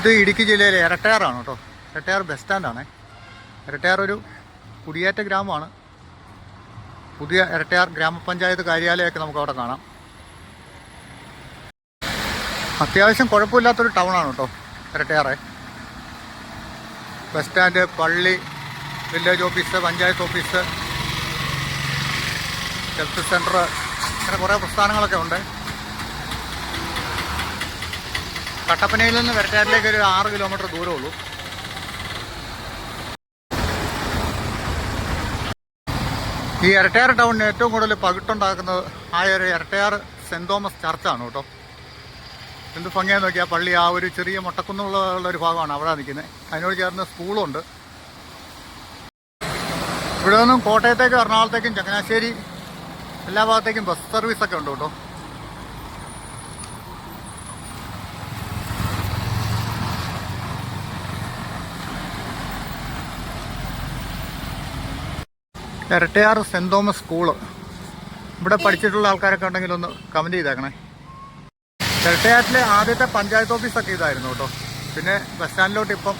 ഇത് ഇടുക്കി ജില്ലയിലെ ഇരട്ടയാറാണ് കേട്ടോ. ഇരട്ടയാർ ബസ് സ്റ്റാൻഡാണ് ഇരട്ടയാർ ഒരു കുടിയേറ്റ ഗ്രാമമാണ്. പുതിയ ഇരട്ടയാർ ഗ്രാമപഞ്ചായത്ത് കാര്യാലയമൊക്കെ നമുക്ക് അവിടെ കാണാം. അത്യാവശ്യം കുഴപ്പമില്ലാത്തൊരു ടൗണാണ് കേട്ടോ ഇരട്ടയാറെ. ബസ് സ്റ്റാൻഡ് പള്ളി village office panchayat office health centre അങ്ങനെ കുറേ പ്രസ്ഥാനങ്ങളൊക്കെ ഉണ്ട്. കട്ടപ്പനയിൽ നിന്ന് വരട്ടാറിലേക്ക് ഒരു ആറ് കിലോമീറ്റർ ദൂരമുള്ളൂ ഈ ഇരട്ടയാർ ടൗണിന് ഏറ്റവും കൂടുതൽ പകിട്ടുണ്ടാക്കുന്നത് ആ ഒരു ഇരട്ടയാർ സെന്റ് തോമസ് ചർച്ചാണ് കേട്ടോ. എന്ത് ഭംഗിയാന്ന് നോക്കിയാൽ പള്ളി ആ ഒരു ചെറിയ മുട്ടക്കുന്നുള്ള ഒരു ഭാഗമാണ് അവിടെ നിൽക്കുന്നത്. അതിനോട് ചേർന്ന് സ്കൂളുണ്ട്. ഇവിടെ നിന്നും കോട്ടയത്തേക്കും എറണാകുളത്തേക്കും ചങ്ങനാശ്ശേരി എല്ലാ ഭാഗത്തേക്കും ബസ് സർവീസൊക്കെ ഉണ്ട് കേട്ടോ. ഇരട്ടയാർ സെന്റ് തോമസ് സ്കൂൾ ഇവിടെ പഠിച്ചിട്ടുള്ള ആൾക്കാരൊക്കെ ഉണ്ടെങ്കിൽ ഒന്ന് കമന്റ് ചെയ്തേക്കണേ. ഇരട്ടയാറ്റിലെ ആദ്യത്തെ പഞ്ചായത്ത് ഓഫീസൊക്കെ ഇതായിരുന്നു കേട്ടോ. പിന്നെ ബസ് സ്റ്റാൻഡിലോട്ട് ഇപ്പം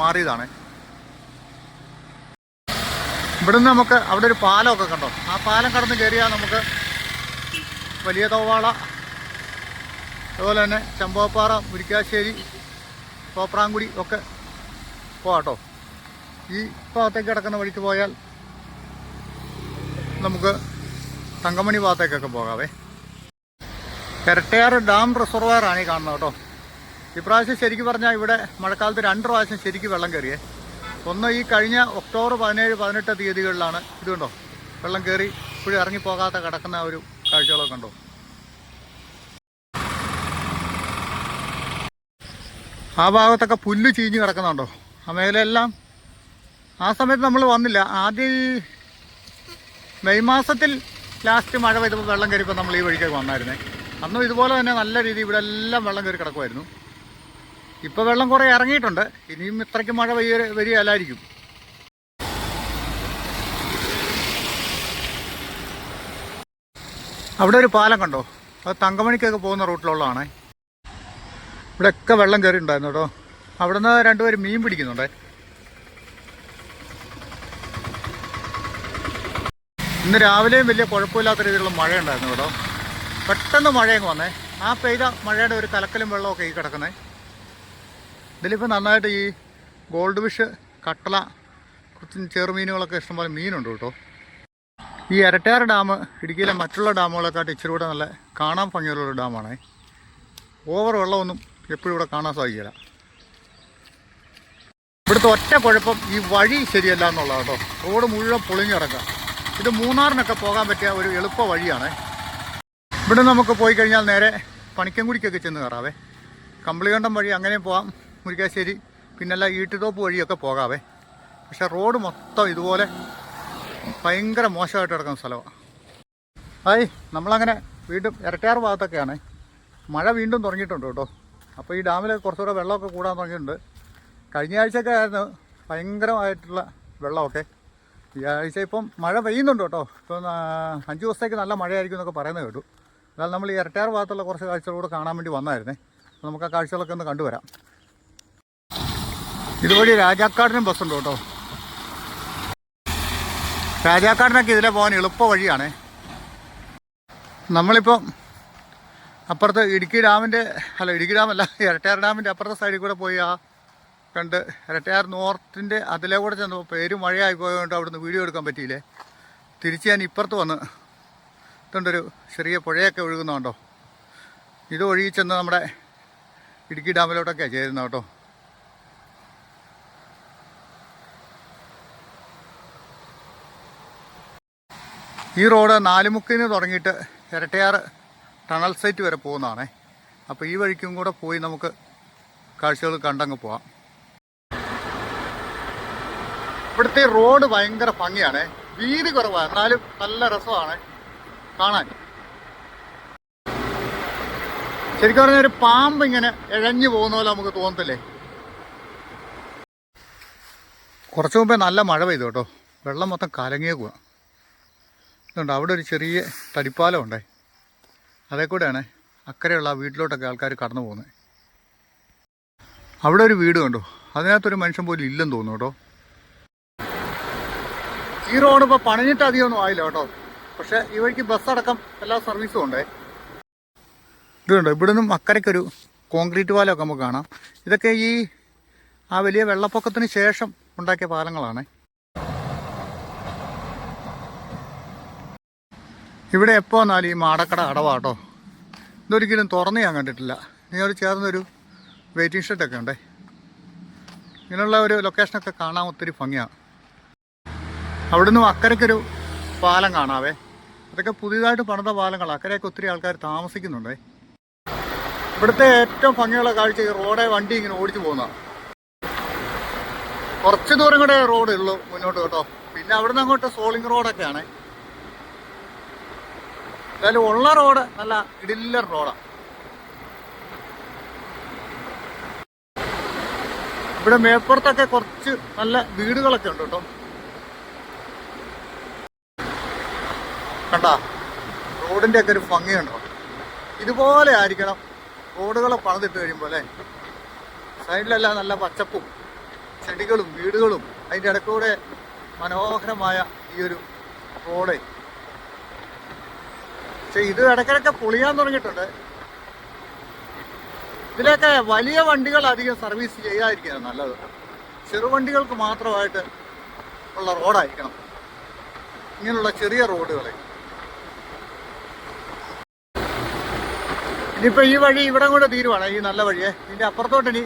മാറിയതാണ്. ഇവിടുന്ന് നമുക്ക് അവിടെ ഒരു പാലമൊക്കെ കണ്ടോ? ആ പാലം കടന്ന് കയറിയാൽ നമുക്ക് വലിയ തോവാള അതുപോലെ തന്നെ ചമ്പോപ്പാറ മുരിക്കാശ്ശേരി തോപ്രാങ്കുടി ഒക്കെ പോവാട്ടോ ഈ ഭാഗത്തേക്ക് കിടക്കുന്ന വഴിക്ക് പോയാൽ നമുക്ക് തങ്കമണി ഭാഗത്തേക്കൊക്കെ പോകാവേ. ഇരട്ടയാർ ഡാം റിസർവയറാണ് ഈ കാണുന്നത് കേട്ടോ. ഇപ്രാവശ്യം ശരിക്ക് പറഞ്ഞാൽ ഇവിടെ മഴക്കാലത്ത് രണ്ട് പ്രാവശ്യം ശരിക്ക് വെള്ളം കയറിയേ. ഒന്ന് ഈ കഴിഞ്ഞ ഒക്ടോബർ പതിനേഴ് പതിനെട്ട് തീയതികളിലാണ് ഇതുണ്ടോ വെള്ളം കയറി ഇപ്പോഴും ഇറങ്ങിപ്പോകാതെ കിടക്കുന്ന ഒരു കാഴ്ചകളൊക്കെ ഉണ്ടോ ആ ഭാഗത്തൊക്കെ പുല്ല് ചീഞ്ഞ് കിടക്കുന്നുണ്ടോ? ആ മേഖലയെല്ലാം ആ സമയത്ത് നമ്മൾ വന്നില്ല. ആദ്യം ഈ മെയ് മാസത്തിൽ ലാസ്റ്റ് മഴ പെയ്തപ്പോൾ വെള്ളം കയറിപ്പോൾ നമ്മൾ ഈ വഴിക്കൊക്കെ വന്നായിരുന്നേ. അന്നും ഇതുപോലെ തന്നെ നല്ല രീതിയിൽ ഇവിടെ എല്ലാം വെള്ളം കയറി കിടക്കുമായിരുന്നു ഇപ്പോൾ വെള്ളം കുറേ ഇറങ്ങിയിട്ടുണ്ട്. ഇനിയും ഇത്രയ്ക്ക് മഴ പെയ്യ വരികയല്ലായിരിക്കും. അവിടെ ഒരു പാലം കണ്ടോ? അത് തങ്കമണിക്കൊക്കെ പോകുന്ന റൂട്ടിലുള്ളതാണേ. ഇവിടെയൊക്കെ വെള്ളം കയറി ഉണ്ടായിരുന്നു കേട്ടോ. അവിടെ നിന്ന് രണ്ടുപേരും മീൻ പിടിക്കുന്നുണ്ടേ. ഇന്ന് രാവിലെയും വലിയ കുഴപ്പമില്ലാത്ത രീതിയിലുള്ള മഴ ഉണ്ടായിരുന്നു കേട്ടോ. പെട്ടെന്ന് മഴയങ്ങ് വന്നേ. ആ പെയ്ത മഴയുടെ ഒരു കലക്കലും വെള്ളമൊക്കെ ഈ കിടക്കുന്നത് ഇതിലിപ്പോൾ നന്നായിട്ട് ഈ ഗോൾഡ് ഫിഷ് കട്ടള കുറച്ച് ചെറുമീനുകളൊക്കെ ഇഷ്ടംപോലെ മീനുണ്ട് കേട്ടോ. ഈ ഇരട്ടയാർ ഡാം ഇടുക്കിയിലെ മറ്റുള്ള ഡാമുകളെക്കാട്ട് ഇച്ചിരി കൂടെ നല്ല കാണാൻ ഭംഗിയുള്ള ഡാമാണ്. ഓവർ വെള്ളമൊന്നും എപ്പോഴും ഇവിടെ കാണാൻ സാധിക്കില്ല. ഇവിടുത്തെ ഒറ്റ കുഴപ്പം ഈ വഴി ശരിയല്ല എന്നുള്ളതാണ് കേട്ടോ. റോഡ് മുഴുവൻ പൊളിഞ്ഞിറക്കാം ഇത് മൂന്നാറിനൊക്കെ പോകാൻ പറ്റിയ ഒരു എളുപ്പ വഴിയാണ്. ഇവിടെ നമുക്ക് പോയി കഴിഞ്ഞാൽ നേരെ പണിക്കൻകുടിക്കൊക്കെ ചെന്ന് കയറാവേ. കമ്പിളികണ്ടം വഴി അങ്ങനെ പോകാം മുരിക്കാശ്ശേരി പിന്നല്ല ഈട്ടുതോപ്പ് വഴിയൊക്കെ പോകാവേ. പക്ഷെ റോഡ് മൊത്തം ഇതുപോലെ ഭയങ്കര മോശമായിട്ട് കിടക്കുന്ന സ്ഥലമാണ് ഹായ് നമ്മളങ്ങനെ വീണ്ടും ഇരട്ടയാർ ഭാഗത്തൊക്കെയാണ്. മഴ വീണ്ടും തുടങ്ങിയിട്ടുണ്ട് കേട്ടോ. അപ്പോൾ ഈ ഡാമിൽ കുറച്ചുകൂടെ വെള്ളമൊക്കെ കൂടാൻ തുടങ്ങിയിട്ടുണ്ട്. കഴിഞ്ഞ ആഴ്ചയൊക്കെ ആയിരുന്നു ഭയങ്കരമായിട്ടുള്ള വെള്ളമൊക്കെ. ഈ ആഴ്ച ഇപ്പം മഴ പെയ്യുന്നുണ്ട് കേട്ടോ. ഇപ്പം അഞ്ച് ദിവസത്തേക്ക് നല്ല മഴയായിരിക്കും എന്നൊക്കെ പറയുന്നത് കേട്ടു. എന്നാൽ നമ്മൾ ഈ ഇരട്ടയാർ ഭാഗത്തുള്ള കുറച്ച് കാഴ്ചകളൂടെ കാണാൻ വേണ്ടി വന്നായിരുന്നേ. അപ്പോൾ നമുക്ക് ആ കാഴ്ചകളൊക്കെ ഒന്ന് കണ്ടുവരാം. ഇതുവഴി രാജാക്കാടിനും ബസ്സുണ്ട് കേട്ടോ. രാജാക്കാടിനൊക്കെ ഇതിലെ പോകാൻ എളുപ്പ വഴിയാണേ. നമ്മളിപ്പം അപ്പുറത്ത് ഇടുക്കി ഡാമിന്റെ അല്ല ഇടുക്കി ഡാമല്ല ഇരട്ടയാർ ഡാമിന്റെ അപ്പുറത്തെ സൈഡിൽ കൂടെ പോയി ആ കണ്ട് ഇരട്ടയാർ നോർത്തിന്റെ അതിലെ കൂടെ ചെന്നപ്പോൾ പേര് മഴയായി പോയതുകൊണ്ട് അവിടുന്ന് വീഡിയോ എടുക്കാൻ പറ്റിയില്ലേ? തിരിച്ച് ഞാൻ ഇപ്പുറത്ത് വന്ന് ഇതുണ്ടൊരു ചെറിയ പുഴയൊക്കെ ഒഴുകുന്നുണ്ടോ? ഇത് ഒഴുകി ചെന്ന് നമ്മുടെ ഇടുക്കി ഡാമിലോട്ടൊക്കെയാണ് ചേരുന്നത് കേട്ടോ. ഈ റോഡ് നാലുമുക്കിന് തുടങ്ങിയിട്ട് ഇരട്ടയാർ ടണൽ സൈറ്റ് വരെ പോകുന്നതാണേ. അപ്പോൾ ഈ വഴിക്കും കൂടെ പോയി നമുക്ക് കാഴ്ചകൾ കണ്ടങ്ങ് പോവാം. ഇവിടുത്തെ റോഡ് ഭയങ്കര ഭംഗിയാണ്. വീതി കുറവാണ് എന്നാലും നല്ല രസമാണ് കാണാൻ. ശരിക്കും പറഞ്ഞാൽ ഒരു പാമ്പ് ഇങ്ങനെ ഇഴഞ്ഞു പോകുന്ന പോലെ നമുക്ക് തോന്നത്തില്ലേ? കുറച്ച് മുമ്പേ നല്ല മഴ പെയ്തു കേട്ടോ. വെള്ളം മൊത്തം കലങ്ങിയേക്കുക ഇതുണ്ട്. അവിടെ ഒരു ചെറിയ തടിപ്പാലം ഉണ്ടേ. അതേ കൂടെയാണ് അക്കരെയുള്ള ആ വീട്ടിലോട്ടൊക്കെ ആൾക്കാർ കടന്നു പോകുന്നത്. അവിടെ ഒരു വീട് കണ്ടു. അതിനകത്തൊരു മനുഷ്യൻ പോലും ഇല്ലെന്ന് തോന്നുന്നു കേട്ടോ. ഈ റോഡ് പണിഞ്ഞിട്ട് അധികമൊന്നും ആയില്ല കേട്ടോ. പക്ഷേ ഈ വഴിക്ക് ബസ് അടക്കം എല്ലാ സർവീസും ഉണ്ടേ. ഇതുണ്ട്? ഇവിടെ നിന്നും അക്കരയ്ക്കൊരു കോൺക്രീറ്റ് പാലമൊക്കെ നമുക്ക് കാണാം. ഇതൊക്കെ ഈ ആ വലിയ വെള്ളപ്പൊക്കത്തിന് ശേഷം ഉണ്ടാക്കിയ പാലങ്ങളാണ്. ഇവിടെ എപ്പോൾ വന്നാലും ഈ മാടക്കട അടവാട്ടോ ഇതൊരിക്കലും തുറന്ന് ഞാൻ കണ്ടിട്ടില്ല. ഇതിനോട് ചേർന്നൊരു വെയിറ്റിംഗ് ഷെഡൊക്കെ ഉണ്ടേ. ഇങ്ങനെയുള്ള ഒരു ലൊക്കേഷനൊക്കെ കാണാൻ ഒത്തിരി ഭംഗിയാണ് അവിടെ നിന്നും അക്കരയ്ക്കൊരു പാലം കാണാവേ. അതൊക്കെ പുതിയതായിട്ട് പണിത പാലങ്ങൾ അക്കരയൊക്കെ ഒത്തിരി ആൾക്കാർ താമസിക്കുന്നുണ്ടേ. ഇവിടുത്തെ ഏറ്റവും ഭംഗിയുള്ള കാഴ്ച ഈ റോഡെ വണ്ടി ഇങ്ങനെ ഓടിച്ചു പോകുന്ന. കുറച്ച് ദൂരം കൂടെ റോഡ് ഉള്ളൂ മുന്നോട്ട് കേട്ടോ. പിന്നെ അവിടുന്ന് അങ്ങോട്ട് സോളിംഗ് റോഡൊക്കെയാണ്. എന്തായാലും ഉള്ള റോഡ് നല്ല ഇടില്ലർ റോഡാണ് ഇവിടെ മേപ്പുറത്തൊക്കെ കുറച്ച് നല്ല വീടുകളൊക്കെ ഉണ്ട് കേട്ടോ. കണ്ടാ? റോഡിന്റെ ഒക്കെ ഒരു ഭംഗിയുണ്ടോ ഇതുപോലെ ആയിരിക്കണം റോഡുകൾ പണിതിട്ട് കഴിയുമ്പോൾ അല്ലേ? സൈഡിലെല്ലാം നല്ല പച്ചപ്പും ചെടികളും വീടുകളും അതിന്റെ ഇടയ്ക്കൂടെ മനോഹരമായ ഈ ഒരു റോഡ്. പക്ഷെ ഇത് ഇടയ്ക്കിടയ്ക്ക് പൊളിയാൻ തുടങ്ങിയിട്ടുണ്ട്. ഇതിലൊക്കെ വലിയ വണ്ടികൾ അധികം സർവീസ് ചെയ്യാതിരിക്കുകയാണ് നല്ലത്. ചെറുവണ്ടികൾക്ക് മാത്രമായിട്ട് ഉള്ള റോഡായിരിക്കണം. ഇങ്ങനെയുള്ള ചെറിയ റോഡുകളെ. ഇനിയിപ്പോൾ ഈ വഴി ഇവിടെ കൂടെ തീരുവാണ് ഈ നല്ല വഴിയെ. ഇതിന്റെ അപ്പുറത്തോട്ട് ഇനി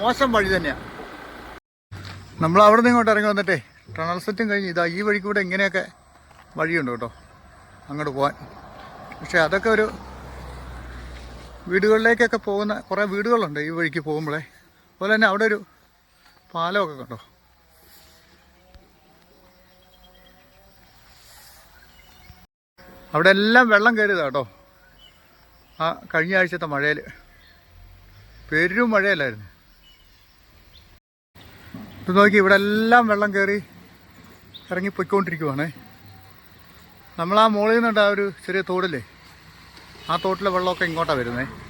മോശം വഴി തന്നെയാണ് നമ്മൾ അവിടെ നിന്ന് ഇങ്ങോട്ട് ഇറങ്ങി വന്നിട്ടേ ടണൽ സെറ്റും കഴിഞ്ഞ് ഇതാ ഈ വഴി കൂടെ ഇങ്ങനെയൊക്കെ വഴിയുണ്ട് കേട്ടോ അങ്ങോട്ട് പോകാൻ പക്ഷെ അതൊക്കെ ഒരു വീടുകളിലേക്കൊക്കെ പോകുന്ന കുറേ വീടുകളുണ്ട് ഈ വഴിക്ക് പോകുമ്പോഴേ. അതുപോലെ തന്നെ അവിടെ ഒരു പാലമൊക്കെ കണ്ടോ? അവിടെ എല്ലാം വെള്ളം കയറിയതാ കേട്ടോ. ആ കഴിഞ്ഞ ആഴ്ചത്തെ മഴയിൽ പെരും മഴയല്ലായിരുന്നു. ഇത് നോക്കി ഇവിടെ എല്ലാം വെള്ളം കയറി ഇറങ്ങി പൊയ്ക്കൊണ്ടിരിക്കുവാണേ. നമ്മൾ ആ മുകളിൽ നിന്നുണ്ട് ആ ഒരു ചെറിയ തോടില്ലേ? ആ തോട്ടിലെ വെള്ളമൊക്കെ ഇങ്ങോട്ടാണ് വരുന്നത്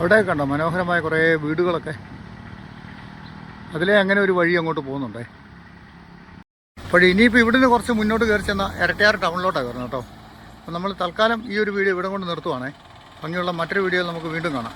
അവിടെ കണ്ടോ? മനോഹരമായ കുറേ വീടുകളൊക്കെ. അതിലേ അങ്ങനെ ഒരു വഴി അങ്ങോട്ട് പോകുന്നുണ്ടേ. അപ്പോൾ ഇനിയിപ്പോൾ ഇവിടുന്ന് കുറച്ച് മുന്നോട്ട് കയറി ചെന്നാൽ ഇരട്ടയാർ ടൗണിലോട്ടാണ് കയറുന്നത് കേട്ടോ. അപ്പോൾ നമ്മൾ തൽക്കാലം ഈ ഒരു വീഡിയോ ഇവിടെ കൊണ്ട് നിർത്തുവാണേ. ഭംഗിയുള്ള മറ്റൊരു വീഡിയോയിൽ നമുക്ക് വീണ്ടും കാണാം.